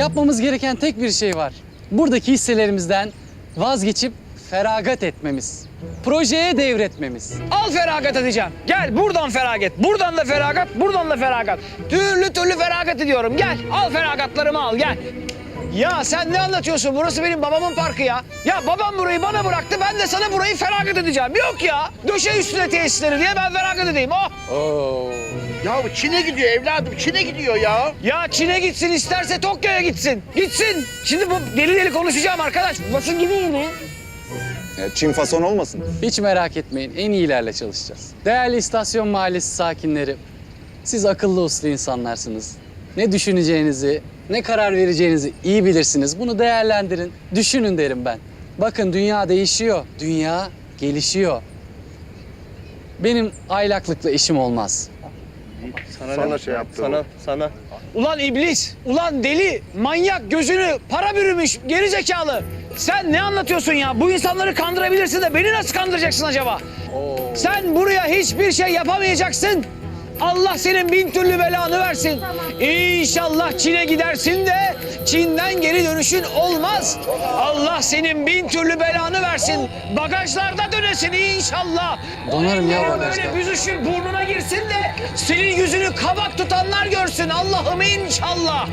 Yapmamız gereken tek bir şey var. Buradaki hisselerimizden vazgeçip feragat etmemiz. Projeye devretmemiz. Al feragat edeceğim. Gel buradan feragat. Buradan da feragat, buradan da feragat. Türlü türlü feragat ediyorum. Gel al feragatlarımı al gel. Ya sen ne anlatıyorsun? Burası benim babamın parkı ya. Ya babam burayı bana bıraktı. Ben de sana burayı feragat edeceğim. Yok ya. Döşe üstüne tesisleri diye ben feragat edeyim. Oh. Ya Çin'e gidiyor evladım Çin'e gidiyor ya. Ya Çin'e gitsin isterse Tokyo'ya gitsin. Gitsin. Şimdi bu deli deli konuşacağım arkadaş. Basın gibi yine. Çin fason olmasın? Hiç merak etmeyin, en iyilerle çalışacağız. Değerli istasyon mahallesi sakinleri, siz akıllı uslu insanlarsınız. Ne düşüneceğinizi, ne karar vereceğinizi iyi bilirsiniz. Bunu değerlendirin, düşünün derim ben. Bakın dünya değişiyor, dünya gelişiyor. Benim aylaklıkla işim olmaz. Sana şey yaptı. Sana, sana. Ulan iblis, ulan deli, manyak, gözünü para bürümüş, geri zekalı. Sen ne anlatıyorsun ya? Bu insanları kandırabilirsin de beni nasıl kandıracaksın acaba? Sen buraya hiçbir şey yapamayacaksın. Allah senin bin türlü belanı versin. İnşallah Çin'e gidersin de Çin'den geri dönüşün olmaz. Allah senin bin türlü belanı versin. Bagajlarda dönesin inşallah. Donarım ya bagajda. Böyle büzüşüp burnuna girsin de senin yüzünü kabak tutanlar görsün Allah'ım inşallah.